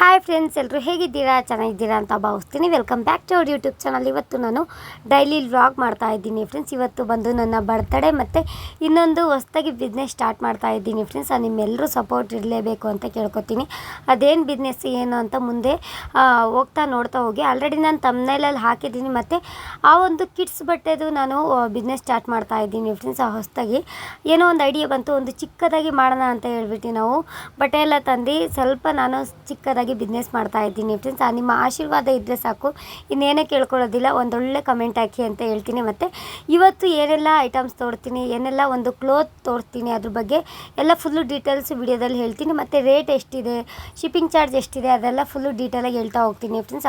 Hi friends ಎಲ್ಲರೂ ಹೇಗಿದ್ದೀರಾ? ಚೆನ್ನಾಗಿದ್ದೀರಾ ಅಂತ ಭಾವಿಸ್ತೀನಿ. Welcome back to our YouTube channel ಇವತ್ತು ನಾನು ಡೈಲಿ ವ್ಲಾಗ್ ಮಾಡ್ತಾ ಇದ್ದೀನಿ ಫ್ರೆಂಡ್ಸ್ ಇವತ್ತು ಬಂದು ನನ್ನ ಬರ್ತಡೇ ಮತ್ತು ಇನ್ನೊಂದು ಹೊಸದಾಗಿ ಬಿಸ್ನೆಸ್ ಸ್ಟಾರ್ಟ್ ಮಾಡ್ತಾ ಇದ್ದೀನಿ ಫ್ರೆಂಡ್ಸ್ ನಿಮ್ಮೆಲ್ಲರೂ ಸಪೋರ್ಟ್ ಇರಲೇಬೇಕು ಅಂತ ಕೇಳ್ಕೊತೀನಿ. ಅದೇನು ಬಿಸ್ನೆಸ್ ಏನು ಅಂತ ಮುಂದೆ ಹೋಗ್ತಾ ನೋಡ್ತಾ ಹೋಗಿ. ಆಲ್ರೆಡಿ ನಾನು ತಮ್ಮನೇಲಲ್ಲಿ ಹಾಕಿದ್ದೀನಿ ಮತ್ತು ಆ ಒಂದು ಕಿಡ್ಸ್ ಬಟ್ಟೆದು ನಾನು ಬಿಸ್ನೆಸ್ ಸ್ಟಾರ್ಟ್ ಮಾಡ್ತಾ ಇದ್ದೀನಿ ಫ್ರೆಂಡ್ಸ್ ಹೊಸದಾಗಿ ಏನೋ ಒಂದು ಐಡಿಯಾ ಬಂತು. ಒಂದು ಚಿಕ್ಕದಾಗಿ ಮಾಡೋಣ ಅಂತ ಹೇಳ್ಬಿಟ್ಟು ನಾವು. ಬಟ್ಟೆ ಎಲ್ಲ ತಂದು ಸ್ವಲ್ಪ ನಾನು ಚಿಕ್ಕದಾಗಿ ಬಿಸ್ನೆಸ್ ಮಾಡ್ತಾ ಇದ್ದೀನಿ ಫ್ರೆಂಡ್ಸ್ ನಿಮ್ಮ ಆಶೀರ್ವಾದ ಇದ್ದರೆ ಸಾಕು. ಇನ್ನೇನೇ ಕೇಳ್ಕೊಳ್ಳೋದಿಲ್ಲ, ಒಂದೊಳ್ಳೆ ಕಮೆಂಟ್ ಹಾಕಿ ಅಂತ ಹೇಳ್ತೀನಿ. ಮತ್ತು ಇವತ್ತು ಏನೆಲ್ಲ ಐಟಮ್ಸ್ ತೋರ್ತೀನಿ, ಏನೆಲ್ಲ ಒಂದು ಕ್ಲೋತ್ ತೋರ್ತೀನಿ ಅದ್ರ ಬಗ್ಗೆ ಎಲ್ಲ ಫುಲ್ಲು ಡೀಟೇಲ್ಸ್ ವಿಡಿಯೋದಲ್ಲಿ ಹೇಳ್ತೀನಿ. ಮತ್ತು ರೇಟ್ ಎಷ್ಟಿದೆ ಶಿಪ್ಪಿಂಗ್ ಚಾರ್ಜ್ ಎಷ್ಟಿದೆ, ಅದೆಲ್ಲ ಫುಲ್ಲು ಡೀಟೇಲಾಗಿ ಹೇಳ್ತಾ ಹೋಗ್ತೀನಿ ಫ್ರೆಂಡ್ಸ್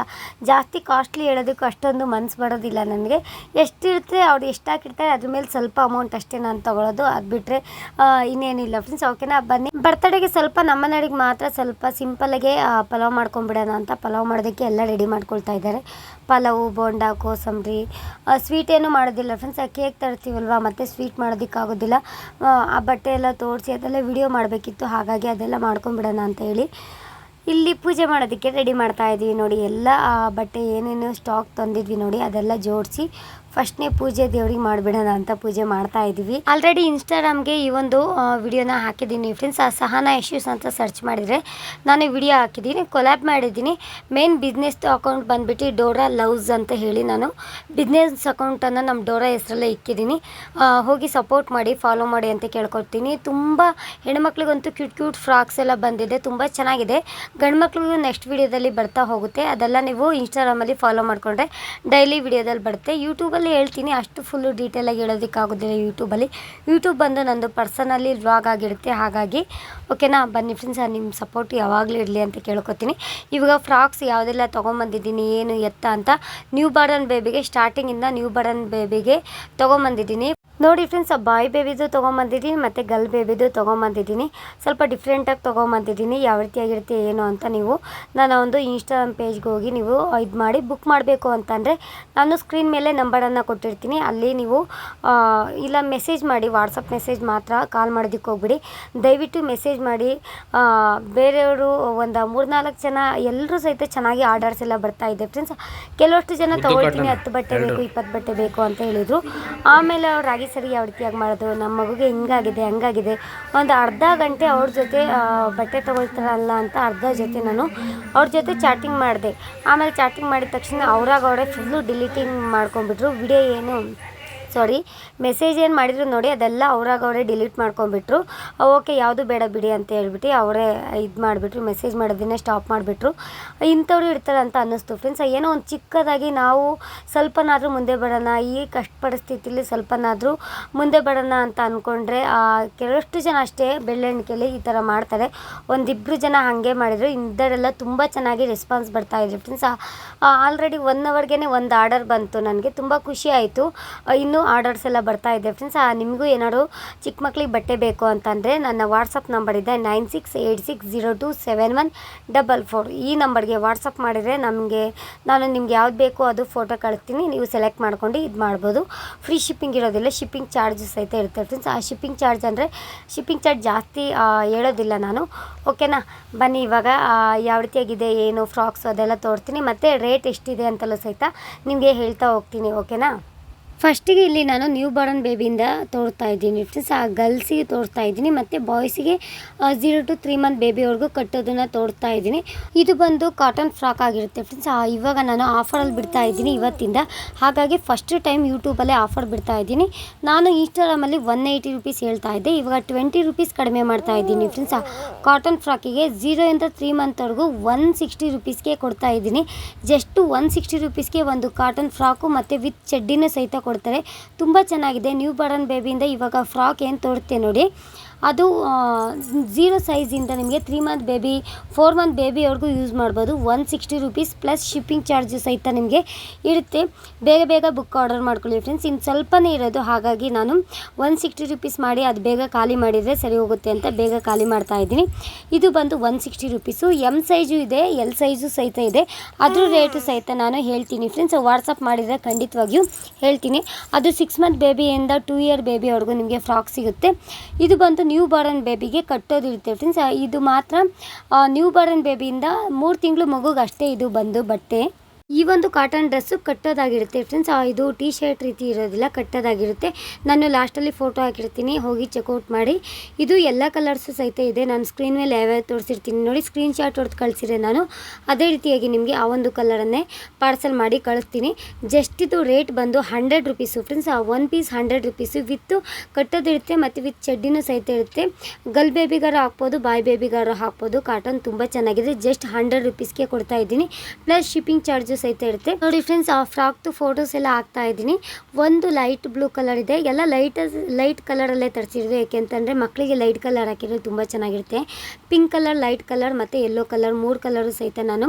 ಜಾಸ್ತಿ ಕಾಸ್ಟ್ಲಿ ಹೇಳೋದಕ್ಕೂ ಅಷ್ಟೊಂದು ಮನ್ಸು ಬರೋದಿಲ್ಲ ನನಗೆ. ಎಷ್ಟಿರುತ್ತೆ, ಅವ್ರು ಎಷ್ಟು ಹಾಕಿರ್ತಾರೆ, ಅದ್ರ ಮೇಲೆ ಸ್ವಲ್ಪ ಅಮೌಂಟ್ ಅಷ್ಟೇ ನಾನು ತೊಗೊಳೋದು. ಅದು ಬಿಟ್ಟರೆ ಇನ್ನೇನಿಲ್ಲ ಫ್ರೆಂಡ್ಸ್ ಓಕೆನಾ ಬನ್ನಿ. ಬರ್ತಡೇಗೆ ಸ್ವಲ್ಪ ನಮ್ಮ ನಡಿಗೆ ಮಾತ್ರ ಸ್ವಲ್ಪ ಸಿಂಪಲ್ಲಾಗೆ ಪಲಾವ್ ಮಾಡ್ಕೊಂಬಿಡೋಣ ಅಂತ ಪಲಾವ್ ಮಾಡೋದಕ್ಕೆ ಎಲ್ಲ ರೆಡಿ ಮಾಡ್ಕೊಳ್ತಾ ಇದ್ದಾರೆ. ಪಲಾವು ಬೋಂಡ ಕೋಸಂಬರಿ ಸ್ವೀಟ್ ಏನು ಮಾಡೋದಿಲ್ಲ ಫ್ರೆಂಡ್ಸ್ ಆ ಕೇಕ್ ತರ್ತೀವಲ್ವ? ಮತ್ತು ಸ್ವೀಟ್ ಮಾಡೋದಕ್ಕಾಗೋದಿಲ್ಲ. ಆ, ಆ ಬಟ್ಟೆ ಎಲ್ಲ ತೋರಿಸಿ ಅದೆಲ್ಲ ವಿಡಿಯೋ ಮಾಡಬೇಕಿತ್ತು. ಹಾಗಾಗಿ ಅದೆಲ್ಲ ಮಾಡ್ಕೊಂಬಿಡೋಣ ಅಂತ ಹೇಳಿ. ಇಲ್ಲಿ ಪೂಜೆ ಮಾಡೋದಕ್ಕೆ ರೆಡಿ ಮಾಡ್ತಾ ಇದ್ದೀವಿ ನೋಡಿ. ಎಲ್ಲ ಬಟ್ಟೆ ಏನೇನು ಸ್ಟಾಕ್ ತಂದಿದ್ವಿ ನೋಡಿ, ಅದೆಲ್ಲ ಜೋಡಿಸಿ ಫಸ್ಟ್ನೇ ಪೂಜೆ ದೇವ್ರಿಗೆ ಮಾಡಿಬಿಡೋಣ ಅಂತ ಪೂಜೆ ಮಾಡ್ತಾ ಇದ್ದೀವಿ ಆಲ್ರೆಡಿ ಇನ್ಸ್ಟಾಗ್ರಾಮ್ಗೆ ಈ ಒಂದು ವಿಡಿಯೋನ ಹಾಕಿದ್ದೀನಿ. ಫ್ರೆಂಡ್ಸ್ ಆ ಸಹನಾ ಇಶ್ಯೂಸ್ ಅಂತ ಸರ್ಚ್ ಮಾಡಿದರೆ ನಾನು ವಿಡಿಯೋ ಹಾಕಿದ್ದೀನಿ ಕೊಲ್ಯಾಬ್ ಮಾಡಿದ್ದೀನಿ. ಮೇನ್ ಬಿಸ್ನೆಸ್ ಅಕೌಂಟ್ ಬಂದುಬಿಟ್ಟು ಡೋರಾ ಲವ್ಸ್ ಅಂತ ಹೇಳಿ ನಾನು ಬಿಸ್ನೆಸ್ ಅಕೌಂಟನ್ನು ನಮ್ಮ ಡೋರಾ ಹೆಸರಲ್ಲೇ ಇಕ್ಕಿದ್ದೀನಿ. ಹೋಗಿ ಸಪೋರ್ಟ್ ಮಾಡಿ ಫಾಲೋ ಮಾಡಿ ಅಂತ ಕೇಳ್ಕೊಡ್ತೀನಿ. ತುಂಬ ಹೆಣ್ಮಕ್ಳಿಗಂತೂ ಕ್ಯೂಟ್ ಕ್ಯೂಟ್ ಫ್ರಾಕ್ಸ್ ಎಲ್ಲ ಬಂದಿದೆ. ತುಂಬ ಚೆನ್ನಾಗಿದೆ. ಗಂಡು ಮಕ್ಳಿಗೂ ನೆಕ್ಸ್ಟ್ ವಿಡಿಯೋದಲ್ಲಿ ಬರ್ತಾ ಹೋಗುತ್ತೆ. ಅದೆಲ್ಲ ನೀವು ಇನ್ಸ್ಟಾಗ್ರಾಮಲ್ಲಿ ಫಾಲೋ ಮಾಡಿಕೊಂಡ್ರೆ ಡೈಲಿ ವಿಡಿಯೋದಲ್ಲಿ ಬರುತ್ತೆ. ಯೂಟ್ಯೂಬಲ್ಲಿ ಹೇಳ್ತೀನಿ, ಅಷ್ಟು ಫುಲ್ಲು ಡೀಟೇಲಾಗಿ ಹೇಳೋದಕ್ಕಾಗೋದಿಲ್ಲ ಯೂಟ್ಯೂಬಲ್ಲಿ ಯೂಟ್ಯೂಬ್ ಬಂದು ನಂದು ಪರ್ಸನಲಿ ವ್ಲಾಗ್ ಆಗಿರುತ್ತೆ. ಹಾಗಾಗಿ ಓಕೆನಾ ಬನ್ನಿ ಫ್ರೆಂಡ್ಸ್ ನಿಮ್ಮ ಸಪೋರ್ಟ್ ಯಾವಾಗಲೂ ಇರಲಿ ಅಂತ ಕೇಳ್ಕೊತೀನಿ. ಇವಾಗ ಫ್ರಾಕ್ಸ್ ಯಾವುದೆಲ್ಲ ತೊಗೊಂಬಂದಿದ್ದೀನಿ, ಏನು ಎತ್ತ ಅಂತ ನ್ಯೂ ಬಾರ್ಡನ್ ಬೇಬಿಗೆ ಸ್ಟಾರ್ಟಿಂಗಿಂದ ನ್ಯೂ ಬಾರ್ಡನ್ ಬೇಬಿಗೆ ತೊಗೊಂಬಂದಿದ್ದೀನಿ. ನೋಡಿ ಫ್ರೆಂಡ್ಸ್ ಬಾಯ್ ಬೇಬಿದು ತೊಗೊಂಬಂದಿದ್ದೀನಿ ಮತ್ತು ಗರ್ಲ್ ಬೇಬಿದು ತೊಗೊಂಬಂದಿದ್ದೀನಿ ಸ್ವಲ್ಪ ಡಿಫ್ರೆಂಟಾಗಿ ತೊಗೊಂಬಂದಿದ್ದೀನಿ ಯಾವ ರೀತಿಯಾಗಿರುತ್ತೆ ಏನು ಅಂತ ನೀವು ನಾನು ಒಂದು ಇನ್ಸ್ಟಾಗ್ರಾಮ್ ಪೇಜ್ಗೆ ಹೋಗಿ ನೀವು ಇದು ಮಾಡಿ ಬುಕ್ ಮಾಡಬೇಕು ಅಂತಂದರೆ ನಾನು ಸ್ಕ್ರೀನ್ ಮೇಲೆ ನಂಬರನ್ನು ಕೊಟ್ಟಿರ್ತೀನಿ. ಅಲ್ಲಿ ನೀವು ಇಲ್ಲ ಮೆಸೇಜ್ ಮಾಡಿ ವಾಟ್ಸಪ್ ಮೆಸೇಜ್ ಮಾತ್ರ ಕಾಲ್ ಮಾಡೋದಕ್ಕೆ ಹೋಗ್ಬಿಡಿ. ದಯವಿಟ್ಟು ಮೆಸೇಜ್ ಮಾಡಿ ಬೇರೆಯವರು ಒಂದು ಮೂರ್ನಾಲ್ಕು ಜನ ಎಲ್ಲರೂ ಸಹಿತ ಚೆನ್ನಾಗಿ ಆರ್ಡರ್ಸ್ ಎಲ್ಲ ಬರ್ತಾ ಇದೆ ಫ್ರೆಂಡ್ಸ್ ಕೆಲವಷ್ಟು ಜನ ತೊಗೊಳ್ತೀನಿ ಹತ್ತು ಬಟ್ಟೆ ಬೇಕು ಇಪ್ಪತ್ತು ಬಟ್ಟೆ ಬೇಕು ಅಂತ ಹೇಳಿದರು. ಆಮೇಲೆ ಅವ್ರು ರಾಗಿ ಸರಿ ಯಾವ ರೀತಿಯಾಗಿ ಮಾಡೋದು? ನಮ್ಮ ಮಗುಗೆ ಹಿಂಗಾಗಿದೆ, ಹಂಗಾಗಿದೆ. ಒಂದು ಅರ್ಧ ಗಂಟೆ ಅವ್ರ ಜೊತೆ ಬಟ್ಟೆ ತೊಗೊಳ್ತಾರಲ್ಲ ಅಂತ ಅರ್ಧ ಜೊತೆ ನಾನು ಅವ್ರ ಜೊತೆ ಚಾಟಿಂಗ್ ಮಾಡಿದೆ. ಆಮೇಲೆ ಚಾಟಿಂಗ್ ಮಾಡಿದ ತಕ್ಷಣ ಅವ್ರಾಗ ಅವರೇ ಫುಲ್ಲು ಡಿಲೀಟಿಂಗ್ ಮಾಡ್ಕೊಂಡ್ಬಿಟ್ರು. ವಿಡಿಯೋ ಏನು ಸಾರಿ ಮೆಸೇಜ್ ಏನು ಮಾಡಿದ್ರು ನೋಡಿ, ಅದೆಲ್ಲ ಅವ್ರಾಗ ಅವರೇ ಡಿಲೀಟ್ ಮಾಡ್ಕೊಂಡ್ಬಿಟ್ರು. ಓಕೆ ಯಾವುದು ಬೇಡ ಬಿಡಿ ಅಂತ ಹೇಳ್ಬಿಟ್ಟು ಅವರೇ ಇದು ಮಾಡಿಬಿಟ್ರು ಮೆಸೇಜ್ ಮಾಡೋದನ್ನೇ ಸ್ಟಾಪ್ ಮಾಡಿಬಿಟ್ರು. ಇಂಥವ್ರು ಇರ್ತಾರೆ ಅಂತ ಅನ್ನಿಸ್ತು ಫ್ರೆಂಡ್ಸ್ ಏನೋ ಒಂದು ಚಿಕ್ಕದಾಗಿ ನಾವು ಸ್ವಲ್ಪನಾದರೂ ಮುಂದೆ ಬರೋಣ, ಈ ಕಷ್ಟ ಪರಿಸ್ಥಿತಿಲಿ ಸ್ವಲ್ಪನಾದರೂ ಮುಂದೆ ಬರೋಣ ಅಂತ ಅಂದ್ಕೊಂಡ್ರೆ ಕೆಲವಷ್ಟು ಜನ ಅಷ್ಟೇ ಬೆಳ್ಳೆಣಿಕೆಯಲ್ಲಿ ಈ ಥರ ಮಾಡ್ತಾರೆ. ಒಂದಿಬ್ಬರು ಜನ ಹಾಗೆ ಮಾಡಿದರು, ಇಂಥವರೆಲ್ಲ ತುಂಬ ಚೆನ್ನಾಗಿ ರೆಸ್ಪಾನ್ಸ್ ಬರ್ತಾ ಇದೆ ಫ್ರೆಂಡ್ಸ್ ಆಲ್ರೆಡಿ ಒನ್ ಅವರ್ಗೆ ಒಂದು ಆರ್ಡರ್ ಬಂತು ನನಗೆ, ತುಂಬ ಖುಷಿ ಆಯಿತು. ಇನ್ನೂ ಆರ್ಡರ್ಸ್ ಎಲ್ಲ ಬರ್ತಾ ಇದೆ ಫ್ರೆಂಡ್ಸ್ ನಿಮಗೂ ಏನಾದ್ರು ಚಿಕ್ಕ ಮಕ್ಳಿಗೆ ಬಟ್ಟೆ ಬೇಕು ಅಂತಂದರೆ ನನ್ನ ವಾಟ್ಸಪ್ ನಂಬರ್ ಇದೆ nine six eight six zero two seven one double four ಈ ನಂಬರ್ಗೆ ವಾಟ್ಸಪ್ ಮಾಡಿದರೆ ನಮಗೆ, ನಾನು ನಿಮ್ಗೆ ಯಾವ್ದು ಬೇಕೋ ಅದು ಫೋಟೋ ಕಳಿಸ್ತೀನಿ. ನೀವು ಸೆಲೆಕ್ಟ್ ಮಾಡ್ಕೊಂಡು ಇದು ಮಾಡ್ಬೋದು. ಫ್ರೀ ಶಿಪ್ಪಿಂಗ್ ಇರೋದಿಲ್ಲ ಶಿಪ್ಪಿಂಗ್ ಚಾರ್ಜಸ್ ಸಹಿತ ಇರುತ್ತೆ ಫ್ರೆಂಡ್ಸ್ ಆ ಶಿಪ್ಪಿಂಗ್ ಚಾರ್ಜ್ ಅಂದರೆ ಶಿಪ್ಪಿಂಗ್ ಚಾರ್ಜ್ ಜಾಸ್ತಿ ಹೇಳೋದಿಲ್ಲ ನಾನು. ಓಕೆನಾ ಬನ್ನಿ ಇವಾಗ ಯಾವ ರೀತಿಯಾಗಿದೆ, ಏನು ಫ್ರಾಕ್ಸ್ ಅದೆಲ್ಲ ತೋರಿಸ್ತೀನಿ. ಮತ್ತು ರೇಟ್ ಎಷ್ಟಿದೆ ಅಂತಲೂ ಸಹಿತ ನಿಮಗೆ ಹೇಳ್ತಾ ಹೋಗ್ತೀನಿ ಓಕೆನಾ ಫಸ್ಟಿಗೆ ಇಲ್ಲಿ ನಾನು ನ್ಯೂ ಬಾರ್ನ್ ಬೇಬಿಯಿಂದ ತೋರ್ತಾ ಇದ್ದೀನಿ. ಫ್ರೆಂಡ್ಸ್ ಆ ಗರ್ಲ್ಸಿಗೆ ತೋರಿಸ್ತಾ ಇದ್ದೀನಿ. ಮತ್ತು ಬಾಯ್ಸಿಗೆ ಝೀರೋ ಟು ತ್ರೀ ಮಂತ್ ಬೇಬಿವರೆಗೂ ಕಟ್ಟೋದನ್ನು ತೋರ್ತಾ ಇದ್ದೀನಿ. ಇದು ಬಂದು ಕಾಟನ್ ಫ್ರಾಕ್ ಆಗಿರುತ್ತೆ ಫ್ರೆಂಡ್ಸ್ ಇವಾಗ ನಾನು ಆಫರಲ್ಲಿ ಬಿಡ್ತಾ ಇದ್ದೀನಿ ಇವತ್ತಿಂದ. ಹಾಗಾಗಿ ಫಸ್ಟ್ ಟೈಮ್ ಯೂಟ್ಯೂಬಲ್ಲೇ ಆಫರ್ ಬಿಡ್ತಾ ಇದ್ದೀನಿ. ನಾನು ಇನ್ಸ್ಟಾಗ್ರಾಮಲ್ಲಿ ಒನ್ ಏಯ್ಟಿ ರುಪೀಸ್ ಹೇಳ್ತಾ ಇದ್ದೆ. ಇವಾಗ ಟ್ವೆಂಟಿ ರುಪೀಸ್ ಕಡಿಮೆ ಮಾಡ್ತಾ ಇದ್ದೀನಿ ಫ್ರೆಂಡ್ಸ್ ಕಾಟನ್ ಫ್ರಾಕಿಗೆ ಝೀರೋಯಿಂದ ತ್ರೀ ಮಂತ್ವರೆಗೂ ಒನ್ ಸಿಕ್ಸ್ಟಿ ರುಪೀಸ್ಗೆ ಕೊಡ್ತಾ ಇದ್ದೀನಿ. ಜಸ್ಟ್ ಒನ್ ಸಿಕ್ಸ್ಟಿ ರುಪೀಸ್ಗೆ ಒಂದು ಕಾಟನ್ ಫ್ರಾಕು ಮತ್ತು ವಿತ್ ಚಡ್ಡಿನ ಸಹಿತ ಕೊಡ್ತಾರೆ. ತುಂಬ ಚೆನ್ನಾಗಿದೆ. ನ್ಯೂ ಬಾರ್ನ್ ಬೇಬಿಯಿಂದ ಇವಾಗ ಫ್ರಾಕ್ ಏನು ತೋರುತ್ತೆ ನೋಡಿ. ಅದು ಝೀರೋ ಸೈಜಿಂದ ನಿಮಗೆ three month baby four month ಬೇಬಿಯವ್ರಿಗೂ use ಮಾಡ್ಬೋದು. One sixty rupees plus shipping charge ಸಹಿತ ನಿಮಗೆ ಇರುತ್ತೆ. ಬೇಗ ಬೇಗ ಬುಕ್ ಆರ್ಡರ್ ಮಾಡ್ಕೊಳ್ಳಿ ಫ್ರೆಂಡ್ಸ್ ಇನ್ನು ಸ್ವಲ್ಪನೇ ಇರೋದು, ಹಾಗಾಗಿ ನಾನು ಒನ್ ಸಿಕ್ಸ್ಟಿ ರುಪೀಸ್ ಮಾಡಿ ಅದು ಬೇಗ ಖಾಲಿ ಮಾಡಿದರೆ ಸರಿ ಹೋಗುತ್ತೆ ಅಂತ ಬೇಗ ಖಾಲಿ ಮಾಡ್ತಾ ಇದ್ದೀನಿ. ಇದು ಬಂದು one sixty rupees M size ಇದೆ ಎಲ್ ಸೈಜು ಸಹಿತ ಇದೆ. ಅದ್ರ ರೇಟು ಸಹಿತ ನಾನು ಹೇಳ್ತೀನಿ ಫ್ರೆಂಡ್ಸ್ ವಾಟ್ಸಪ್ ಮಾಡಿದರೆ ಖಂಡಿತವಾಗಿಯೂ ಹೇಳ್ತೀನಿ. ಅದು ಸಿಕ್ಸ್ ಮಂತ್ ಬೇಬಿಯಿಂದ ಟೂ ಇಯರ್ ಬೇಬಿಯವ್ರಿಗೂ ನಿಮಗೆ ಫ್ರಾಕ್ ಸಿಗುತ್ತೆ. ಇದು ಬಂದು ನ್ಯೂ ಬಾರ್ನ್ ಬೇಬಿಗೆ ಕಟ್ಟೋದಿರುತ್ತೆ ಫ್ರೆಂಡ್ಸ್ ಇದು ಮಾತ್ರ ನ್ಯೂ ಬಾರ್ನ್ ಬೇಬಿಯಿಂದ ಮೂರು ತಿಂಗಳು ಮಗುಗೆ ಅಷ್ಟೇ ಇದು ಬಂದು ಬಟ್ಟೆ. ಈ ಒಂದು ಕಾಟನ್ ಡ್ರೆಸ್ಸು ಕಟ್ಟೋದಾಗಿರುತ್ತೆ ಫ್ರೆಂಡ್ಸ್ ಇದು ಟೀ ಶರ್ಟ್ ರೀತಿ ಇರೋದಿಲ್ಲ, ಕಟ್ಟೋದಾಗಿರುತ್ತೆ. ನಾನು ಲಾಸ್ಟಲ್ಲಿ ಫೋಟೋ ಹಾಕಿರ್ತೀನಿ, ಹೋಗಿ ಚೆಕ್ಔಟ್ ಮಾಡಿ. ಇದು ಎಲ್ಲ ಕಲರ್ಸು ಸಹಿತ ಇದೆ. ನಾನು ಸ್ಕ್ರೀನ್ ಮೇಲೆ ಯಾವ್ಯಾವ ತೋರಿಸಿರ್ತೀನಿ ನೋಡಿ ಸ್ಕ್ರೀನ್ ಶಾಟ್ ಹೊಡೆದು ಕಳಿಸಿರೆ ನಾನು. ಅದೇ ರೀತಿಯಾಗಿ ನಿಮಗೆ ಆ ಒಂದು ಕಲರನ್ನೇ ಪಾರ್ಸಲ್ ಮಾಡಿ ಕಳಿಸ್ತೀನಿ. ಜಸ್ಟ್ ಇದು ರೇಟ್ ಬಂದು ಹಂಡ್ರೆಡ್ ರುಪೀಸು ಫ್ರೆಂಡ್ಸ್ ಆ one piece hundred rupees with ಕಟ್ಟೋದಿರುತ್ತೆ ಮತ್ತು ವಿತ್ ಚಡ್ಡಿನೂ ಸಹಿತ ಇರುತ್ತೆ. ಗರ್ಲ್ ಬೇಬಿಗಾರು ಹಾಕ್ಬೋದು ಬಾಯ್ ಬೇಬಿಗಾರು ಹಾಕ್ಬೋದು. ಕಾಟನ್ ತುಂಬ ಚೆನ್ನಾಗಿದೆ. ಜಸ್ಟ್ ಹಂಡ್ರೆಡ್ ರುಪೀಸ್ಗೆ ಕೊಡ್ತಾ ಇದ್ದೀನಿ. ಪ್ಲಸ್ ಶಿಪ್ಪಿಂಗ್ ಚಾರ್ಜಸ್ ಸಹಿತ ಇರುತ್ತೆ. ನೋಡಿ ಫ್ರೆಂಡ್ಸ್ ಆ ಫ್ರಾಕ್ದು ಫೋಟೋಸ್ ಎಲ್ಲ ಹಾಕ್ತಾ ಇದ್ದೀನಿ. ಒಂದು ಲೈಟ್ ಬ್ಲೂ ಕಲರ್ ಇದೆ. ಎಲ್ಲ ಲೈಟ್ ಲೈಟ್ ಕಲರಲ್ಲೇ ತರಿಸಿರೋದು ಯಾಕೆಂತಂದರೆ ಮಕ್ಕಳಿಗೆ ಲೈಟ್ ಕಲರ್ ಹಾಕಿದ್ರೆ ತುಂಬ ಚೆನ್ನಾಗಿರುತ್ತೆ. ಪಿಂಕ್ ಕಲರ್ ಲೈಟ್ ಕಲರ್ ಮತ್ತು ಯೆಲ್ಲೋ ಕಲರ್ ಮೂರು ಕಲರು ಸಹಿತ ನಾನು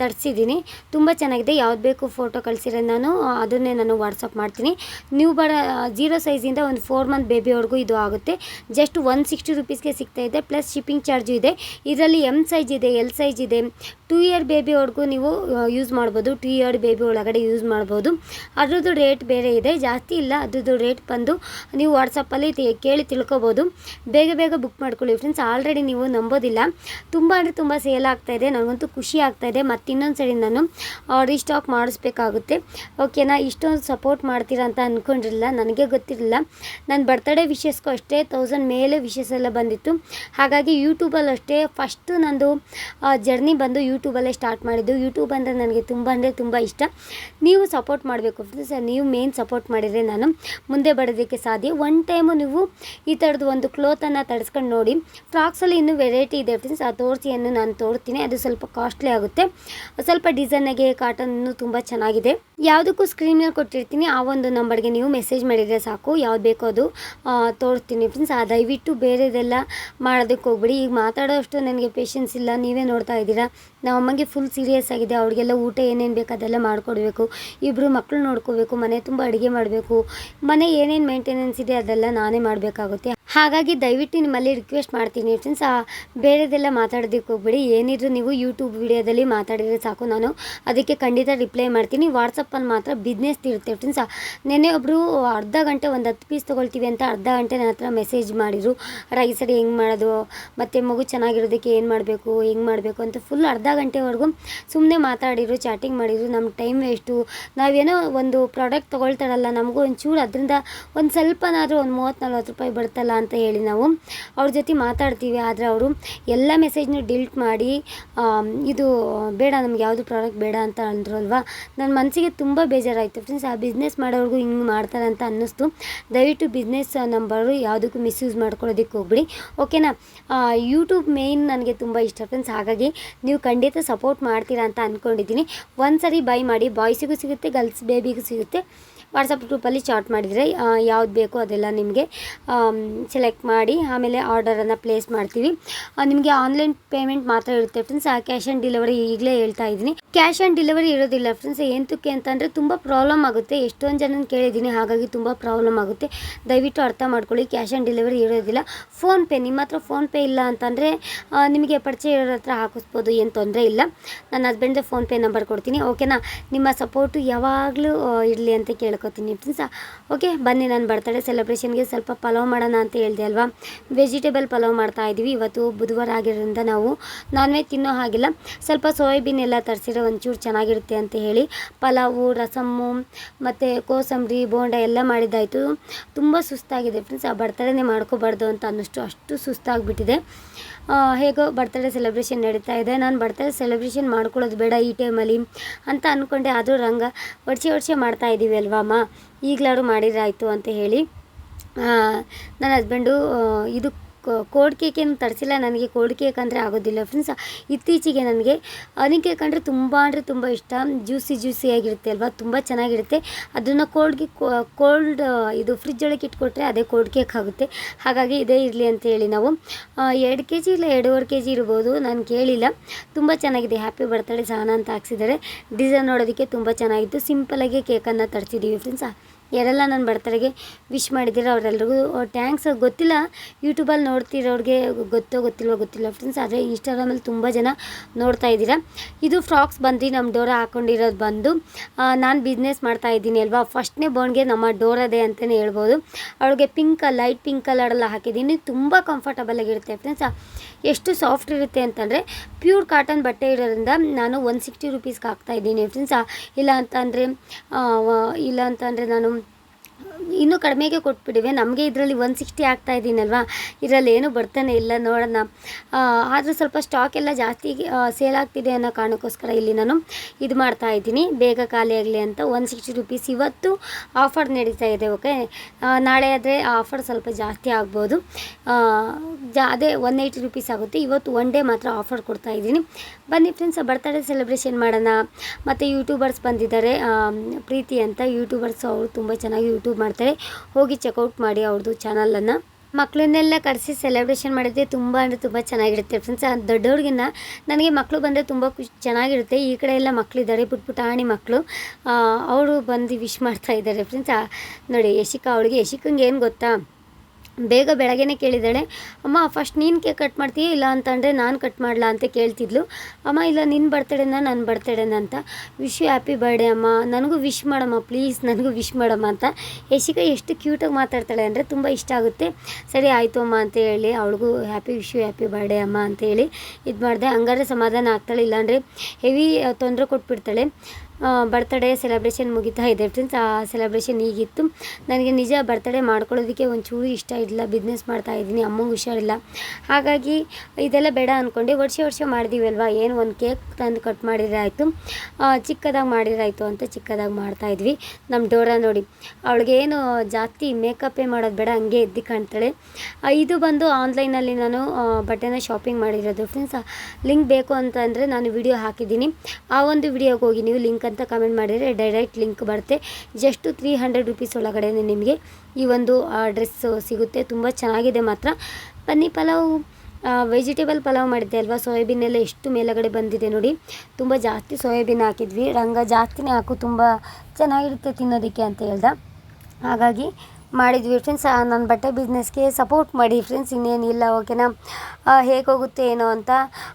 ತರಿಸಿದ್ದೀನಿ. ತುಂಬ ಚೆನ್ನಾಗಿದೆ. ಯಾವ್ದು ಬೇಕು ಫೋಟೋ ಕಳಿಸಿದ್ರೆ ನಾನು ಅದನ್ನೇ ನಾನು ವಾಟ್ಸಪ್ ಮಾಡ್ತೀನಿ. ನೀವು ಬರ ಜೀರೋ ಸೈಜಿಂದ ಒಂದು ಫೋರ್ ಮಂತ್ ಬೇಬಿವರೆಗೂ ಇದು ಆಗುತ್ತೆ. ಜಸ್ಟ್ ಒನ್ ಸಿಕ್ಸ್ಟಿ ರುಪೀಸ್ಗೆ ಸಿಗ್ತಾ ಇದೆ. ಪ್ಲಸ್ ಶಿಪ್ಪಿಂಗ್ ಚಾರ್ಜು ಇದೆ. ಇದರಲ್ಲಿ ಎಂ ಸೈಜ್ ಇದೆ ಎಲ್ ಸೈಜ್ ಇದೆ. ಟೂ ಇಯರ್ ಬೇಬಿವರೆಗೂ ನೀವು ಯೂಸ್ ಮಾಡ್ಬೋದು. ಟೂ ಇಯರ್ ಬೇಬಿ ಒಳಗಡೆ ಯೂಸ್ ಮಾಡ್ಬೋದು. ಅದ್ರದ್ದು ರೇಟ್ ಬೇರೆ ಇದೆ. ಜಾಸ್ತಿ ಇಲ್ಲ. ಅದ್ರದ್ದು ರೇಟ್ ಬಂದು ನೀವು ವಾಟ್ಸಪ್ಪಲ್ಲಿ ಕೇಳಿ ತಿಳ್ಕೊಬೋದು. ಬೇಗ ಬೇಗ ಬುಕ್ ಮಾಡ್ಕೊಳ್ಳಿ ಫ್ರೆಂಡ್ಸ್ ಆಲ್ರೆಡಿ ನೀವು ನಂಬೋದಿಲ್ಲ. ತುಂಬ ಅಂದರೆ ತುಂಬ ಸೇಲ್ ಆಗ್ತಾ ಇದೆ. ನನಗಂತೂ ಖುಷಿ ಆಗ್ತಾ ಇದೆ. ಮತ್ತು ಇನ್ನೊಂದು ಸರಿ ನಾನು ರೀಸ್ಟಾಕ್ ಮಾಡಿಸ್ಬೇಕಾಗುತ್ತೆ. ಓಕೆನಾ ಇಷ್ಟೊಂದು ಸಪೋರ್ಟ್ ಮಾಡ್ತೀರಾ ಅಂತ ಅಂದ್ಕೊಂಡಿರಲಿಲ್ಲ ನನಗೆ ಗೊತ್ತಿರಲಿಲ್ಲ. ನನ್ನ ಬರ್ತಡೇ ವಿಷಸ್ಗೂ ಅಷ್ಟೇ ತೌಸಂಡ್ ಮೇಲೆ ವಿಷಸ್ ಎಲ್ಲ ಬಂದಿತ್ತು. ಹಾಗಾಗಿ ಯೂಟ್ಯೂಬಲ್ಲಷ್ಟೇ ಫಸ್ಟು ನಂದು ಜರ್ನಿ ಬಂದು ಯೂಟ್ಯೂಬಲ್ಲೇ ಸ್ಟಾರ್ಟ್ ಮಾಡಿದ್ದು. ಯೂಟ್ಯೂಬ್ ಅಂದರೆ ನನಗೆ ತುಂಬ ಅಂದರೆ ತುಂಬ ಇಷ್ಟ. ನೀವು ಸಪೋರ್ಟ್ ಮಾಡಬೇಕು ಫ್ರೆಂಡ್ಸ್ ನೀವು ಮೇನ್ ಸಪೋರ್ಟ್ ಮಾಡಿದರೆ ನಾನು ಮುಂದೆ ಬರೋದಕ್ಕೆ ಸಾಧ್ಯ. ಒನ್ ಟೈಮು ನೀವು ಈ ಥರದ್ದು ಒಂದು ಕ್ಲೋತನ್ನು ತರಿಸ್ಕೊಂಡು ನೋಡಿ. ಫ್ರಾಕ್ಸಲ್ಲಿ ಇನ್ನೂ ವೆರೈಟಿ ಇದೆ ಫ್ರೆಂಡ್ಸ್ ಆ ತೋರಿಸಿಯನ್ನು ನಾನು ತೋರ್ತೀನಿ. ಅದು ಸ್ವಲ್ಪ ಕಾಸ್ಟ್ಲಿ ಆಗುತ್ತೆ. ಸ್ವಲ್ಪ ಡಿಸೈನಾಗೆ ಕಾಟನ್ನು ತುಂಬ ಚೆನ್ನಾಗಿದೆ. ಯಾವುದಕ್ಕೂ ಸ್ಕ್ರೀನ್ ಮೇಲೆ ಕೊಟ್ಟಿರ್ತೀನಿ. ಆ ಒಂದು ನಂಬರ್ಗೆ ನೀವು ಮೆಸೇಜ್ ಮಾಡಿದರೆ ಸಾಕು. ಯಾವ್ದು ಬೇಕೋ ಅದು ತೋರಿಸ್ತೀನಿ ಫ್ರೆಂಡ್ಸ್ ಆ, ದಯವಿಟ್ಟು ಬೇರೆದೆಲ್ಲ ಮಾಡೋದಕ್ಕೆ ಹೋಗ್ಬಿಡಿ. ಈಗ ಮಾತಾಡೋಷ್ಟು ನನಗೆ ಪೇಷನ್ಸ್ ಇಲ್ಲ. ನೀವೇ ನೋಡ್ತಾ ಇದ್ದೀರಾ? ನಮ್ಮ ಅಮ್ಮಂಗೆ ಫುಲ್ ಸೀರಿಯಸ್ ಆಗಿದೆ. ಅವ್ರಿಗೆಲ್ಲ ಊಟ ಏನೇನು ಬೇಕು ಅದೆಲ್ಲ ಮಾಡಿಕೊಡ್ಬೇಕು. ಇಬ್ಬರು ಮಕ್ಕಳು ನೋಡ್ಕೋಬೇಕು. ಮನೆ ತುಂಬ ಅಡುಗೆ ಮಾಡಬೇಕು. ಮನೆ ಏನೇನು ಮೇಂಟೆನೆನ್ಸ್ ಇದೆ ಅದೆಲ್ಲ ನಾನೇ ಮಾಡಬೇಕಾಗುತ್ತೆ. ಹಾಗಾಗಿ ದಯವಿಟ್ಟು ನಿಮ್ಮಲ್ಲಿ ರಿಕ್ವೆಸ್ಟ್ ಮಾಡ್ತೀನಿ ಫ್ರೆಂಡ್ಸ್ ಆ, ಬೇರೆದೆಲ್ಲ ಮಾತಾಡೋದಕ್ಕೆ ಹೋಗ್ಬಿಡಿ. ಏನಿದ್ರು ನೀವು ಯೂಟ್ಯೂಬ್ ವಿಡಿಯೋದಲ್ಲಿ ಮಾತಾಡಿದರೆ ಸಾಕು. ನಾನು ಅದಕ್ಕೆ ಖಂಡಿತ ರಿಪ್ಲೈ ಮಾಡ್ತೀನಿ. ವಾಟ್ಸಪ್ಪಲ್ಲಿ ಮಾತ್ರ ಬಿಸ್ನೆಸ್ ತಿಳ್ತೇವೆ ಫ್ರೆಂಡ್ಸ್ ನೆನ್ನೆ ಒಬ್ಬರು ಅರ್ಧ ಗಂಟೆ ಒಂದು ಹತ್ತು ಪೀಸ್ ತೊಗೊಳ್ತೀವಿ ಅಂತ ಅರ್ಧ ಗಂಟೆ ನನ್ನ ಹತ್ರ ಮೆಸೇಜ್ ಮಾಡಿದರು. ರೈಸ್ ಅಡಿ ಹೆಂಗೆ ಮಾಡೋದು? ಮತ್ತು ಮಗು ಚೆನ್ನಾಗಿರೋದಕ್ಕೆ ಏನು ಮಾಡಬೇಕು? ಹೆಂಗೆ ಮಾಡಬೇಕು? ಅಂತ ಫುಲ್ ಅರ್ಧ ಗಂಟೆವರೆಗೂ ಸುಮ್ಮನೆ ಮಾತಾಡಿರು ಚಾಟಿಂಗ್ ಮಾಡಿದರು. ನಮ್ಮ ಟೈಮ್ ವೇಸ್ಟು ನಾವೇನೋ ಒಂದು ಪ್ರಾಡಕ್ಟ್ ತೊಗೊಳ್ತಾರಲ್ಲ, ನಮಗೂ ಒಂಚೂರು ಅದರಿಂದ ಒಂದು ಸ್ವಲ್ಪನಾದರೂ ಒಂದು ಮೂವತ್ತು, ನಲ್ವತ್ತು ರೂಪಾಯಿ ಬರ್ತಲ್ಲ ಅಂತ ಹೇಳಿ ನಾವು ಅವ್ರ ಜೊತೆ ಮಾತಾಡ್ತೀವಿ. ಆದರೆ ಅವರು ಎಲ್ಲ ಮೆಸೇಜ್ನು ಡಿಲೀಟ್ ಮಾಡಿ ಇದು ಬೇಡ, ನಮ್ಗೆ ಯಾವುದು ಪ್ರಾಡಕ್ಟ್ ಬೇಡ ಅಂತ ಅಂದರು ಅಲ್ವಾ? ನನ್ನ ಮನಸ್ಸಿಗೆ ತುಂಬ ಬೇಜಾರಾಯಿತು. ಫ್ರೆಂಡ್ಸ್ ಆ ಬಿಸ್ನೆಸ್ ಮಾಡೋರ್ಗು ಹಿಂಗೆ ಮಾಡ್ತಾರೆ ಅಂತ ಅನ್ನಿಸ್ತು. ದಯವಿಟ್ಟು ಬಿಸ್ನೆಸ್ ನಂಬರು ಯಾವುದಕ್ಕೂ ಮಿಸ್ಯೂಸ್ ಮಾಡ್ಕೊಳ್ಳೋದಕ್ಕೆ ಹೋಗ್ಬಿಡಿ. ಓಕೆನಾ ಯೂಟ್ಯೂಬ್ ಮೇಯ್ನ್ ನನಗೆ ತುಂಬ ಇಷ್ಟ ಫ್ರೆಂಡ್ಸ್ ಹಾಗಾಗಿ ನೀವು ಖಂಡಿತ ಸಪೋರ್ಟ್ ಮಾಡ್ತೀರಾ ಅಂತ ಅಂದ್ಕೊಂಡಿದ್ದೀನಿ ಒಂದು ಸರಿ ಬೈ ಮಾಡಿ ಬಾಯ್ಸಿಗೂ ಸಿಗುತ್ತೆ ಗರ್ಲ್ಸ್ ಬೇಬಿಗೂ ಸಿಗುತ್ತೆ. ವಾಟ್ಸಪ್ ಗ್ರೂಪಲ್ಲಿ ಚಾಟ್ ಮಾಡಿದರೆ ಯಾವ್ದು ಬೇಕೋ ಅದೆಲ್ಲ ನಿಮಗೆ ಸೆಲೆಕ್ಟ್ ಮಾಡಿ, ಆಮೇಲೆ ಆರ್ಡರನ್ನು ಪ್ಲೇಸ್ ಮಾಡ್ತೀವಿ. ನಿಮಗೆ ಆನ್ಲೈನ್ ಪೇಮೆಂಟ್ ಮಾತ್ರ ಇರುತ್ತೆ ಫ್ರೆಂಡ್ಸ್ ಆ ಕ್ಯಾಶ್ ಆನ್ ಡೆಲಿವರಿ ಈಗಲೇ ಹೇಳ್ತಾ ಇದ್ದೀನಿ. ಕ್ಯಾಶ್ ಆನ್ ಡೆಲಿವರಿ ಇರೋದಿಲ್ಲ ಫ್ರೆಂಡ್ಸ್ ಎಂತಕ್ಕೆ ಅಂತಂದರೆ ತುಂಬ ಪ್ರಾಬ್ಲಮ್ ಆಗುತ್ತೆ. ಎಷ್ಟೊಂದು ಜನ ಕೇಳಿದ್ದೀನಿ, ಹಾಗಾಗಿ ತುಂಬ ಪ್ರಾಬ್ಲಮ್ ಆಗುತ್ತೆ. ದಯವಿಟ್ಟು ಅರ್ಥ ಮಾಡ್ಕೊಳ್ಳಿ ಕ್ಯಾಶ್ ಆನ್ ಡೆಲಿವರಿ ಇರೋದಿಲ್ಲ. ಫೋನ್ಪೇ ನಿಮ್ಮ ಹತ್ರ ಫೋನ್ಪೇ ಇಲ್ಲ ಅಂತಂದರೆ ನಿಮಗೆ ಪರಿಚಯ ಇರೋರ ಹತ್ರ ಹಾಕಿಸ್ಬೋದು, ಏನು ತೊಂದರೆ ಇಲ್ಲ. ನನ್ನ ಹಸ್ಬೆಂಡ್ದೇ ಫೋನ್ಪೇ ನಂಬರ್ ಕೊಡ್ತೀನಿ. ಓಕೆನಾ ನಿಮ್ಮ ಸಪೋರ್ಟು ಯಾವಾಗಲೂ ಇರಲಿ ಅಂತ ಕೇಳ್ಕೊತೀನಿ ಫ್ರೆಂಡ್ಸ್ ಓಕೆ ಬನ್ನಿ, ನಾನು ಬರ್ತಡೇ ಸೆಲೆಬ್ರೇಷನ್ಗೆ ಸ್ವಲ್ಪ ಪಲಾವ್ ಮಾಡೋಣ ಅಂತ ಹೇಳಿದೆ ಅಲ್ವಾ? ವೆಜಿಟೇಬಲ್ ಪಲಾವ್ ಮಾಡ್ತಾ ಇದ್ದೀವಿ. ಇವತ್ತು ಬುಧವಾರ ಆಗಿರೋದ್ರಿಂದ ನಾವು ನಾನ್ ವೆಜ್ ತಿನ್ನೋ ಹಾಗಿಲ್ಲ. ಸ್ವಲ್ಪ ಸೋಯಾಬೀನ್ ಎಲ್ಲ ತರಿಸಿರೋ ಒಂಚೂರು ಚೆನ್ನಾಗಿರುತ್ತೆ ಅಂತ ಹೇಳಿ ಪಲಾವು, ರಸಮ್ಮು, ಮತ್ತು ಕೋಸಂಬರಿ, ಬೋಂಡ ಎಲ್ಲ ಮಾಡಿದ್ದಾಯಿತು. ತುಂಬ ಸುಸ್ತಾಗಿದೆ ಫ್ರೆಂಡ್ಸ್ ಆ. ಬರ್ತಡೇನೇ ಮಾಡ್ಕೋಬಾರ್ದು ಅಂತ ಅನ್ನಷ್ಟು ಅಷ್ಟು ಸುಸ್ತಾಗಿಬಿಟ್ಟಿದೆ. ಹೇಗೋ ಬರ್ತಡೇ ಸೆಲೆಬ್ರೇಷನ್ ನಡೀತಾ ಇದೆ. ನಾನು ಬರ್ತಡೇ ಸೆಲೆಬ್ರೇಷನ್ ಮಾಡ್ಕೊಳ್ಳೋದು ಬೇಡ ಈ ಟೈಮಲ್ಲಿ ಅಂತ ಅಂದ್ಕೊಂಡೆ ಆದರೂ ರಂಗ, ವರ್ಷೆ ವರ್ಷ ಮಾಡ್ತಾ ಇದ್ದೀವಿ ಅಲ್ವಾ? ಈಗಲಾದ್ರು ಆಯಿತು ಅಂತ ಹೇಳಿ ನನ್ನ ಹಸ್ಬೆಂಡು ಇದು ಕೋಲ್ಡ್ ಕೇಕ್ ಏನು ತರಿಸಿಲ್ಲ, ನನಗೆ ಕೋಲ್ಡ್ ಕೇಕ್ ಅಂದರೆ ಆಗೋದಿಲ್ಲ ಫ್ರೆಂಡ್ಸ್ ಇತ್ತೀಚೆಗೆ ನನಗೆ ಹನಿ ಕೇಕ್ ಅಂದರೆ ತುಂಬ ಅಂದರೆ ತುಂಬ ಇಷ್ಟ. ಜ್ಯೂಸಿ ಜ್ಯೂಸಿ ಆಗಿರುತ್ತೆ ಅಲ್ವಾ, ತುಂಬ ಚೆನ್ನಾಗಿರುತ್ತೆ. ಅದನ್ನು ಕೋಲ್ಡ್ಗೆ ಕೋಲ್ಡ್ ಇದು ಫ್ರಿಜ್ ಒಳಗೆ ಇಟ್ಕೊಟ್ರೆ ಅದೇ ಕೋಲ್ಡ್ ಕೇಕ್ ಆಗುತ್ತೆ. ಹಾಗಾಗಿ ಇದೇ ಇರಲಿ ಅಂತ ಹೇಳಿ ನಾವು. ಎರಡು ಕೆ ಜಿ ಇಲ್ಲ ಎರಡೂವರೆ ಕೆ ಜಿ ಇರ್ಬೋದು, ನಾನು ಕೇಳಿಲ್ಲ. ತುಂಬ ಚೆನ್ನಾಗಿದೆ ಹ್ಯಾಪಿ ಬರ್ತಡೇ ಸಹನ ಅಂತ ಹಾಕ್ಸಿದ್ದಾರೆ ಡಿಸೈನ್ ನೋಡೋದಕ್ಕೆ ತುಂಬ ಚೆನ್ನಾಗಿತ್ತು. ಸಿಂಪಲಾಗಿ ಕೇಕನ್ನು ತರಿಸಿದ್ದೀವಿ ಫ್ರೆಂಡ್ಸ್ ಯಾರೆಲ್ಲ ನನ್ನ ಬರ್ತಡೆಗೆ ವಿಶ್ ಮಾಡಿದ್ದೀರ ಅವರೆಲ್ರಿಗೂ ಟ್ಯಾಂಕ್ಸ್ ಗೊತ್ತಿಲ್ಲ ಯೂಟ್ಯೂಬಲ್ಲಿ ನೋಡ್ತಿರೋರಿಗೆ ಗೊತ್ತೋ ಗೊತ್ತಿಲ್ವೋ ಗೊತ್ತಿಲ್ಲ ಫ್ರೆಂಡ್ಸ್ ಆದರೆ ಇನ್ಸ್ಟಾಗ್ರಾಮಲ್ಲಿ ತುಂಬ ಜನ ನೋಡ್ತಾ ಇದ್ದೀರಾ. ಇದು ಫ್ರಾಕ್ಸ್ ಬಂದು ನಮ್ಮ ಡೋರ ಹಾಕ್ಕೊಂಡಿರೋದು ಬಂದು. ನಾನು ಬಿಸ್ನೆಸ್ ಮಾಡ್ತಾ ಇದ್ದೀನಿ ಅಲ್ವಾ? ಫಸ್ಟ್ನೇ ಬೋನ್ಗೆ ನಮ್ಮ ಡೋರದೆ ಅಂತಲೇ ಹೇಳ್ಬೋದು. ಅವಳಿಗೆ ಪಿಂಕ್ ಲೈಟ್ ಪಿಂಕ್ ಕಲರೆಲ್ಲ ಹಾಕಿದ್ದೀನಿ. ತುಂಬ ಕಂಫರ್ಟಬಲ್ ಆಗಿರುತ್ತೆ ಫ್ರೆಂಡ್ಸ್ ಎಷ್ಟು ಸಾಫ್ಟ್ ಇರುತ್ತೆ ಅಂತಂದರೆ ಪ್ಯೂರ್ ಕಾಟನ್ ಬಟ್ಟೆ ಇರೋದ್ರಿಂದ ನಾನು ಒನ್ ಸಿಕ್ಸ್ಟಿ ರುಪೀಸ್ಗೆ ಹಾಕ್ತಾ ಇದ್ದೀನಿ ಫ್ರೆಂಡ್ಸ್ ಇಲ್ಲ ಅಂತಂದರೆ ಇಲ್ಲ ಅಂತಂದರೆ ನಾನು ಇನ್ನೂ ಕಡಿಮೆಗೆ ಕೊಟ್ಬಿಟ್ಟಿವೆ ನಮಗೆ ಇದರಲ್ಲಿ ಒನ್ ಸಿಕ್ಸ್ಟಿ ಆಗ್ತಾ ಇದ್ದೀನಲ್ವಾ ಇದರಲ್ಲಿ ಏನೂ ಬರ್ತಾನೆ ಇಲ್ಲ, ನೋಡೋಣ. ಆದರೂ ಸ್ವಲ್ಪ ಸ್ಟಾಕ್ ಎಲ್ಲ ಜಾಸ್ತಿ ಸೇಲ್ ಆಗ್ತಿದೆ ಅನ್ನೋ ಕಾರಣಕ್ಕೋಸ್ಕರ ಇಲ್ಲಿ ನಾನು ಇದು ಮಾಡ್ತಾ ಇದ್ದೀನಿ. ಬೇಗ ಖಾಲಿ ಆಗಲಿ ಅಂತ ಒನ್ ಸಿಕ್ಸ್ಟಿ ರುಪೀಸ್ ಇವತ್ತು ಆಫರ್ ನಡೀತಾ ಇದೆ ಓಕೆ ನಾಳೆ ಆದರೆ ಆಫರ್ ಸ್ವಲ್ಪ ಜಾಸ್ತಿ ಆಗ್ಬೋದು. ಜಾ, ಅದೇ ಒನ್ ಏಯ್ಟಿ ರುಪೀಸ್ ಆಗುತ್ತೆ. ಇವತ್ತು ಒನ್ ಡೇ ಮಾತ್ರ ಆಫರ್ ಕೊಡ್ತಾ ಇದ್ದೀನಿ ಬನ್ನಿ ಫ್ರೆಂಡ್ಸ್ ಬರ್ತ್ಡೇ ಸೆಲೆಬ್ರೇಷನ್ ಮಾಡೋಣ. ಮತ್ತು ಯೂಟ್ಯೂಬರ್ಸ್ ಬಂದಿದ್ದಾರೆ ಪ್ರೀತಿ ಅಂತ. ಯೂಟ್ಯೂಬರ್ಸ್ ಅವರು ತುಂಬ ಚೆನ್ನಾಗಿ ಯೂಟ್ಯೂಬ್ ಮಾಡ್ತಾರೆ. ಹೋಗಿ ಚೆಕ್ಔಟ್ ಮಾಡಿ ಅವ್ರದ್ದು ಚಾನಲನ್ನು ಮಕ್ಕಳನ್ನೆಲ್ಲ ಕರೆಸಿ ಸೆಲೆಬ್ರೇಷನ್ ಮಾಡಿದ್ರೆ ತುಂಬ ಅಂದರೆ ತುಂಬ ಚೆನ್ನಾಗಿರುತ್ತೆ ಫ್ರೆಂಡ್ಸ್ ದೊಡ್ಡವ್ರಿಗಿನ್ನ ನನಗೆ ಮಕ್ಕಳು ಬಂದರೆ ತುಂಬ ಖುಷಿ, ಚೆನ್ನಾಗಿರುತ್ತೆ. ಈ ಕಡೆ ಎಲ್ಲ ಮಕ್ಕಳಿದ್ದಾರೆ ಪುಟ್ ಪುಟಾಣಿ ಮಕ್ಕಳು ಅವರು ಬಂದು ವಿಶ್ ಮಾಡ್ತಾ ಇದ್ದಾರೆ ಫ್ರೆಂಡ್ಸ್ ನೋಡಿ ಯಶಿಕಾ ಅವಳಿಗೆ. ಯಶಿಕಂಗೆ ಏನು ಗೊತ್ತಾ? ಬೇಗ ಬೆಳಗ್ಗೆನೇ ಕೇಳಿದ್ದಾಳೆ, ಅಮ್ಮ ಫಸ್ಟ್ ನೀನು ಕೇಕ್ ಕಟ್ ಮಾಡ್ತೀಯ ಇಲ್ಲ ಅಂತಂದರೆ ನಾನು ಕಟ್ ಮಾಡಲಾ ಅಂತ ಕೇಳ್ತಿದ್ಲು. ಅಮ್ಮ, ಇಲ್ಲ ನಿನ್ನ ಬರ್ತಡೇನ ನನ್ನ ಬರ್ತಡೇನ ಅಂತ. ವಿಶ್ ಯು ಹ್ಯಾಪಿ ಬರ್ಡೇ ಅಮ್ಮ. ನನಗೂ ವಿಶ್ ಮಾಡಮ್ಮ ಪ್ಲೀಸ್ ನನಗೂ ವಿಶ್ ಮಾಡಮ್ಮ ಅಂತ. ಯಶಿಕ ಎಷ್ಟು ಕ್ಯೂಟಾಗಿ ಮಾತಾಡ್ತಾಳೆ ಅಂದರೆ ತುಂಬ ಇಷ್ಟ ಆಗುತ್ತೆ. ಸರಿ, ಆಯಿತು ಅಮ್ಮ, ಅಂತ ಹೇಳಿ ಅವಳಿಗೂ happy wish you happy birthday ಅಮ್ಮ, ಅಂತ ಹೇಳಿ ಇದು ಮಾಡಿದೆ ಹಂಗಾದ್ರೆ ಸಮಾಧಾನ ಆಗ್ತಾಳೆ, ಇಲ್ಲಾಂದರೆ ಹೆವಿ ತೊಂದರೆ ಕೊಟ್ಬಿಡ್ತಾಳೆ. ಬರ್ತಡೇ ಸೆಲೆಬ್ರೇಷನ್ ಮುಗಿತಾ ಇದೆ ಫ್ರೆಂಡ್ಸ್ ಆ ಸೆಲೆಬ್ರೇಷನ್ ಈಗಿತ್ತು. ನನಗೆ ನಿಜ ಬರ್ತಡೇ ಮಾಡ್ಕೊಳ್ಳೋದಕ್ಕೆ ಒಂಚೂರು ಇಷ್ಟ ಇಲ್ಲ ಬಿಸ್ನೆಸ್ ಮಾಡ್ತಾ ಇದ್ದೀನಿ, ಅಮ್ಮಂಗೆ ಹುಷಾರಿಲ್ಲ. ಹಾಗಾಗಿ ಇದೆಲ್ಲ ಬೇಡ ಅಂದ್ಕೊಂಡೆ ವರ್ಷ ವರ್ಷ ಮಾಡಿದೀವಿ ಅಲ್ವಾ ಏನು ಒಂದು ಕೇಕ್ ತಂದು ಕಟ್ ಮಾಡಿದ್ರೆ ಆಯಿತು ಚಿಕ್ಕದಾಗಿ ಮಾಡಿದ್ರಾಯಿತು ಅಂತ ಚಿಕ್ಕದಾಗಿ ಮಾಡ್ತಾ ಇದ್ವಿ. ನಮ್ಮ ಡೋರ ನೋಡಿ, ಅವಳಿಗೆ ಏನು ಜಾಸ್ತಿ ಮೇಕಪ್ಪೇ ಮಾಡೋದು ಬೇಡ, ಹಂಗೆ ಎದ್ದು ಕಾಣ್ತಾಳೆ. ಇದು ಬಂದು ಆನ್ಲೈನಲ್ಲಿ ನಾನು ಬಟ್ಟೆನ ಶಾಪಿಂಗ್ ಮಾಡಿರೋದು. ಫ್ರೆಂಡ್ಸ್ ಲಿಂಕ್ ಬೇಕು ಅಂತ ಅಂದರೆ ನಾನು ವಿಡಿಯೋ ಹಾಕಿದ್ದೀನಿ. ಆ ಒಂದು ವಿಡಿಯೋಗೆ ಹೋಗಿ ನೀವು ಲಿಂಕ್ ಅಂತ ಕಮೆಂಟ್ ಮಾಡಿದರೆ ಡೈರೆಕ್ಟ್ ಲಿಂಕ್ ಬರುತ್ತೆ. ಜಸ್ಟು ತ್ರೀ ಹಂಡ್ರೆಡ್ ರುಪೀಸ್ ಒಳಗಡೆ ನಿಮಗೆ ಈ ಒಂದು ಡ್ರೆಸ್ ಸಿಗುತ್ತೆ. ತುಂಬ ಚೆನ್ನಾಗಿದೆ ಮಾತ್ರ. ಬನ್ನಿ, ಪಲಾವ್ ವೆಜಿಟೇಬಲ್ ಪಲಾವ್ ಮಾಡಿದ್ದೆ ಅಲ್ವಾ? ಸೋಯಾಬೀನ್ ಎಲ್ಲ ಎಷ್ಟು ಮೇಲಗಡೆ ಬಂದಿದೆ ನೋಡಿ. ತುಂಬ ಜಾಸ್ತಿ ಸೋಯಾಬೀನ್ ಹಾಕಿದ್ವಿ. ರಂಗ ಜಾಸ್ತಿನೇ ಹಾಕು, ತುಂಬ ಚೆನ್ನಾಗಿರುತ್ತೆ ತಿನ್ನೋದಕ್ಕೆ ಅಂತ ಹೇಳ್ದ. ಹಾಗಾಗಿ ಮಾಡಿದ್ವಿ ಫ್ರೆಂಡ್ಸ್ ನನ್ನ ಬಟ್ಟೆ ಬಿಸ್ನೆಸ್ಗೆ ಸಪೋರ್ಟ್ ಮಾಡಿ ಫ್ರೆಂಡ್ಸ್ ಇನ್ನೇನಿಲ್ಲ ಓಕೆನಾ ಹೇಗೆ ಹೋಗುತ್ತೆ ಏನೋ ಅಂತ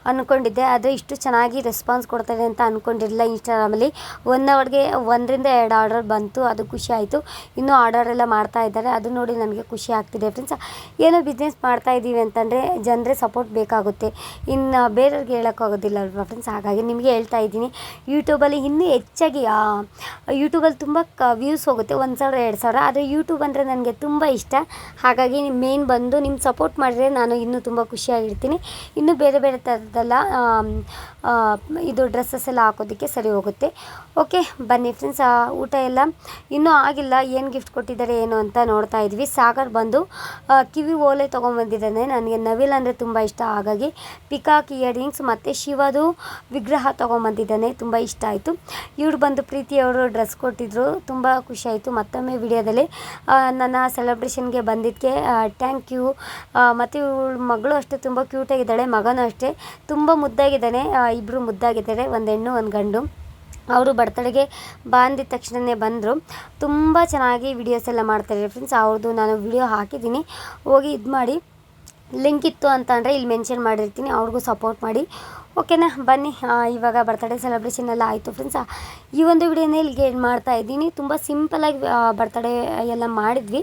ಅಂದ್ಕೊಂಡಿದ್ದೆ ಆದರೆ ಇಷ್ಟು ಚೆನ್ನಾಗಿ ರೆಸ್ಪಾನ್ಸ್ ಕೊಡ್ತಾರೆ ಅಂತ ಅಂದ್ಕೊಂಡಿರಲಿಲ್ಲ ಇನ್ಸ್ಟಾಗ್ರಾಮಲ್ಲಿ ಒನ್ ಅವರ್ಗೆ ಒಂದರಿಂದ ಎರಡು ಆರ್ಡರ್ ಬಂತು. ಅದು ಖುಷಿ ಆಯಿತು. ಇನ್ನೂ ಆರ್ಡರ್ ಎಲ್ಲ ಮಾಡ್ತಾ ಇದ್ದಾರೆ. ಅದು ನೋಡಿ ನನಗೆ ಖುಷಿ ಆಗ್ತಿದೆ ಫ್ರೆಂಡ್ಸ್ ಏನೋ ಬಿಸ್ನೆಸ್ ಮಾಡ್ತಾ ಇದ್ದೀವಿ ಅಂತಂದರೆ ಜನರೇ ಸಪೋರ್ಟ್ ಬೇಕಾಗುತ್ತೆ. ಇನ್ನು ಬೇರೆಯವ್ರಿಗೆ ಹೇಳೋಕ್ಕಾಗೋದಿಲ್ಲ ಅಲ್ವಾ ಫ್ರೆಂಡ್ಸ್ ಹಾಗಾಗಿ ನಿಮಗೆ ಹೇಳ್ತಾ ಇದ್ದೀನಿ. ಯೂಟ್ಯೂಬಲ್ಲಿ ಇನ್ನೂ ಹೆಚ್ಚಾಗಿ ಯೂಟ್ಯೂಬಲ್ಲಿ ತುಂಬ ಕ ವ್ಯೂಸ್ ಹೋಗುತ್ತೆ. ಒಂದು ಸಾವಿರ, ಎರಡು ಸಾವಿರ. ಆದರೆ ಯೂಟ್ಯೂಬ್ ಅಂದರೆ ನನಗೆ ತುಂಬ ಇಷ್ಟ. ಹಾಗಾಗಿ ಮೇನ್ ಬಂದು ನಿಮ್ಮ ಸಪೋರ್ಟ್ ಮಾಡಿದ್ರೆ ನಾನು ಇನ್ನೂ ತುಂಬ ಖುಷಿಯಾಗಿರ್ತೀನಿ. ಇನ್ನೂ ಬೇರೆ ಬೇರೆ ಥರದ್ದೆಲ್ಲ ಇದು ಡ್ರೆಸ್ಸಸ್ ಎಲ್ಲ ಹಾಕೋದಕ್ಕೆ ಸರಿ ಹೋಗುತ್ತೆ. ಓಕೆ, ಬನ್ನಿ ಫ್ರೆಂಡ್ಸ್ ಊಟ ಎಲ್ಲ. ಇನ್ನೂ ಆಗಿಲ್ಲ, ಏನು ಗಿಫ್ಟ್ ಕೊಟ್ಟಿದ್ದಾರೆ, ಏನು ಅಂತ ನೋಡ್ತಾ ಇದ್ವಿ. ಸಾಗರ್ ಬಂದು ಕಿವಿ ಓಲೆ ತೊಗೊಂಬಂದಿದ್ದಾನೆ ನನಗೆ ನವಿಲ್ ಅಂದರೆ ತುಂಬ ಇಷ್ಟ. ಹಾಗಾಗಿ ಪಿಕಾಕ್ ಇಯರಿಂಗ್ಸ್ ಮತ್ತು ಶಿವದು ವಿಗ್ರಹ ತೊಗೊಂಬಂದಿದ್ದಾನೆ ತುಂಬ ಇಷ್ಟ ಆಯಿತು. ಇವ್ರು ಬಂದು ಪ್ರೀತಿಯವರು ಡ್ರೆಸ್ ಕೊಟ್ಟಿದ್ರು. ತುಂಬ ಖುಷಿಯಾಯಿತು ಮತ್ತೊಮ್ಮೆ ವಿಡಿಯೋದಲ್ಲಿ ನನ್ನ ಸೆಲೆಬ್ರೇಷನ್ಗೆ ಬಂದಿದ್ದಕ್ಕೆ ಥ್ಯಾಂಕ್ ಯು ಮತ್ತು ಇವಳ ಮಗಳು ಅಷ್ಟೇ ತುಂಬ ಕ್ಯೂಟಾಗಿದ್ದಾಳೆ ಮಗನೂ ಅಷ್ಟೇ. ತುಂಬ ಮುದ್ದಾಗಿದ್ದಾನೆ ಇಬ್ಬರು ಮುದ್ದಾಗಿದ್ದಾರೆ, ಒಂದು ಹೆಣ್ಣು, ಒಂದು ಗಂಡು. ಅವರು ಬರ್ತಡೆಗೆ ಬಂದಿದ ತಕ್ಷಣವೇ ಬಂದರು. ತುಂಬ ಚೆನ್ನಾಗಿ ವಿಡಿಯೋಸ್ ಎಲ್ಲ ಮಾಡ್ತಾರೆ ಫ್ರೆಂಡ್ಸ್ ಅವ್ರದ್ದು ನಾನು ವಿಡಿಯೋ ಹಾಕಿದ್ದೀನಿ. ಹೋಗಿ ಇದು ಮಾಡಿ. ಲಿಂಕ್ ಇತ್ತು ಅಂತ ಅಂದರೆ ಇಲ್ಲಿ ಮೆನ್ಷನ್ ಮಾಡಿರ್ತೀನಿ. ಅವ್ರಿಗೂ ಸಪೋರ್ಟ್ ಮಾಡಿ. ಓಕೆನಾ ಬನ್ನಿ. ಇವಾಗ ಬರ್ತಡೇ ಸೆಲೆಬ್ರೇಷನ್ ಎಲ್ಲ ಆಯಿತು ಫ್ರೆಂಡ್ಸ್ ಈ ಒಂದು ವಿಡಿಯೋನೇ ಇಲ್ಲಿಗೆ ಗೇಮ್ ಮಾಡ್ತಾ ಇದ್ದೀನಿ. ತುಂಬ ಸಿಂಪಲಾಗಿ ಬರ್ತಡೇ ಎಲ್ಲ ಮಾಡಿದ್ವಿ.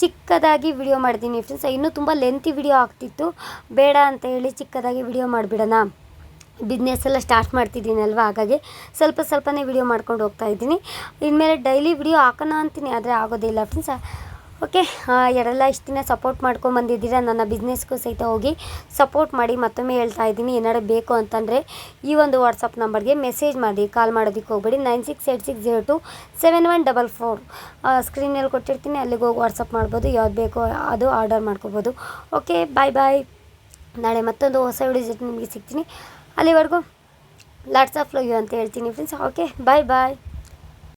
ಚಿಕ್ಕದಾಗಿ ವಿಡಿಯೋ ಮಾಡಿದ್ದೀನಿ ಫ್ರೆಂಡ್ಸ್ ಇನ್ನೂ ತುಂಬ ಲೆಂತಿ ವಿಡಿಯೋ ಆಗ್ತಿತ್ತು. ಬೇಡ ಅಂತ ಹೇಳಿ ಚಿಕ್ಕದಾಗಿ ವಿಡಿಯೋ ಮಾಡಿಬಿಡೋಣ. ಬಿಸ್ನೆಸ್ ಎಲ್ಲ ಸ್ಟಾರ್ಟ್ ಮಾಡ್ತಿದ್ದೀನಲ್ವ? ಹಾಗಾಗಿ ಸ್ವಲ್ಪ ಸ್ವಲ್ಪನೇ ವಿಡಿಯೋ ಮಾಡ್ಕೊಂಡು ಹೋಗ್ತಾ ಇದ್ದೀನಿ. ಇನ್ಮೇಲೆ ಡೈಲಿ ವಿಡಿಯೋ ಹಾಕೋಣ ಅಂತೀನಿ, ಆದರೆ ಆಗೋದಿಲ್ಲ ಫ್ರೆಂಡ್ಸ್ ಓಕೆ ಯಾರೆಲ್ಲ ಇಷ್ಟು ದಿನ ಸಪೋರ್ಟ್ ಮಾಡ್ಕೊಂಬಂದಿದ್ದೀರಾ ನನ್ನ ಬಿಸ್ನೆಸ್ಗೂ ಸಹಿತ ಹೋಗಿ ಸಪೋರ್ಟ್ ಮಾಡಿ ಮತ್ತೊಮ್ಮೆ ಹೇಳ್ತಾ ಇದ್ದೀನಿ ಏನಾರು ಬೇಕು ಅಂತಂದರೆ ಈ ಒಂದು ವಾಟ್ಸಪ್ ನಂಬರ್ಗೆ ಮೆಸೇಜ್ ಮಾಡಿ ಕಾಲ್ ಮಾಡೋದಕ್ಕೆ ಹೋಗ್ಬೇಡಿ. Nine six eight six zero two seven one double four ಸ್ಕ್ರೀನಲ್ಲಿ ಕೊಟ್ಟಿರ್ತೀನಿ, ಅಲ್ಲಿಗೆ ಹೋಗಿ ವಾಟ್ಸಪ್ ಮಾಡ್ಬೋದು, ಯಾವ್ದು ಬೇಕೋ ಅದು ಆರ್ಡರ್ ಮಾಡ್ಕೋಬೋದು. ಓಕೆ ಬಾಯ್ ಬಾಯ್ ನಾಳೆ ಮತ್ತೊಂದು ಹೊಸ ವಿಡಿಯೋ ಜೊತೆ ನಿಮಗೆ ಸಿಗ್ತೀನಿ. ಅಲ್ಲಿವರೆಗೂ ಲಾಟ್ಸ್ ಆಫ್ ಲವ್ ಯು ಅಂತ ಹೇಳ್ತೀನಿ ಫ್ರೆಂಡ್ಸ್ ಓಕೆ ಬಾಯ್ ಬಾಯ್